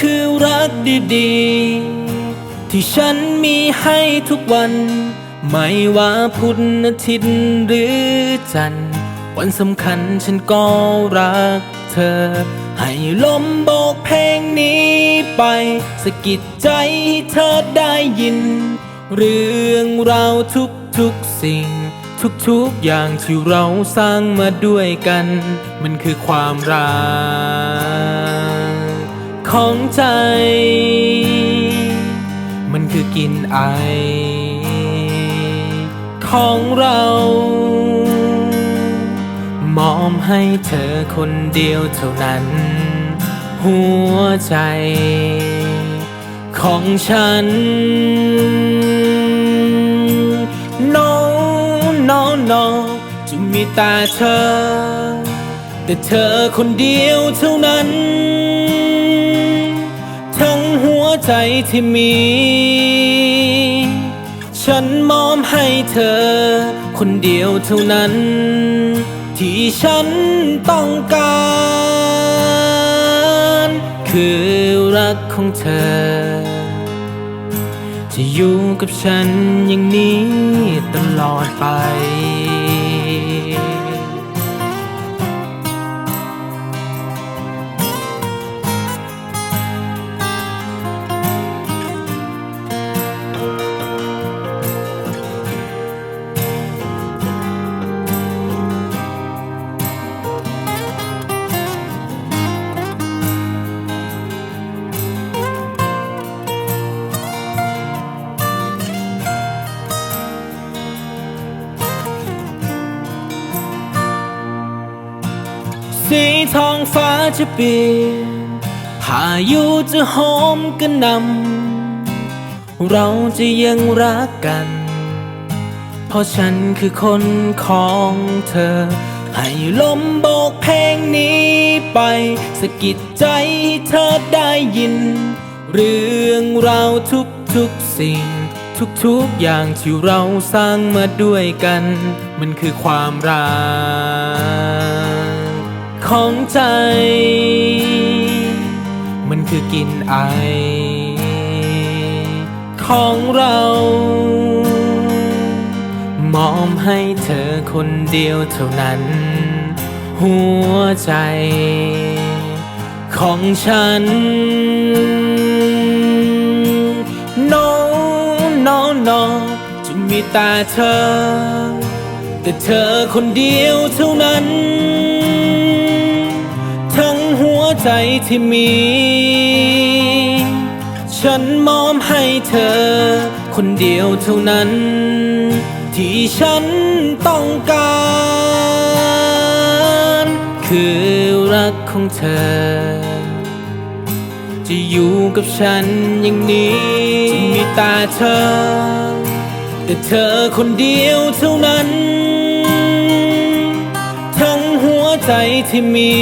คือรักดีๆ ที่ฉันมีให้ทุกวัน ไม่ว่าพุธอาทิตย์หรือจันทร์วันสำคัญฉันก็รักเธอ ให้ลมโบกเพลงนี้ไปสะกิดใจให้เธอได้ยิน เรื่องราวทุกๆสิ่ง ทุกๆอย่างที่เราสร้างมาด้วยกัน มันคือความรัก ของใจ มันคือกินไอ ของเรา มอมให้เธอคนเดียวเท่านั้น หัวใจ ของฉัน no no no จะมีแต่เธอ แต่เธอคนเดียวเท่านั้น ใจที่มี ฉันมอบให้เธอ คนเดียวเท่านั้น ที่ฉันต้องการ คือรักของเธอ จะอยู่กับฉันอย่างนี้ตลอดไป สีท้องฟ้าจะเปลี่ยนพายุจะโหมกระนำเราจะยังรักกัน เพราะฉันคือคนของเธอ ให้ลมโบกเพลงนี้ไปสะกิดใจให้เธอได้ยิน เรื่องราวทุกๆสิ่ง ทุกๆอย่างที่เราสร้างมาด้วยกัน มันคือความรัก ของใจ มันคือกินไอ ของเรา มอมให้เธอคนเดียวเท่านั้น หัวใจของฉัน no no no จะมีแต่เธอ แต่เธอคนเดียวเท่านั้น ใจที่มี ฉันมอบให้เธอ คนเดียวเท่านั้น ที่ฉันต้องการ คือรักของเธอ จะอยู่กับฉันอย่างนี้จะมีต่เธอ แต่เธอคนเดียวเท่านั้นทั้งหัวใจที่มี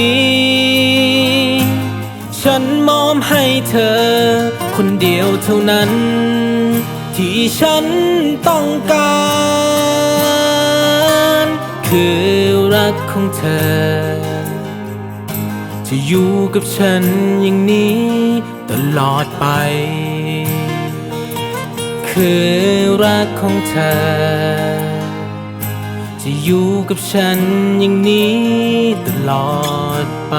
ฉันมอบให้เธอ คนเดียวเท่านั้น ที่ฉันต้องการ คือรักของเธอ จะอยู่กับฉันอย่างนี้ตลอดไป คือรักของเธอ จะอยู่กับฉันอย่างนี้ตลอดไป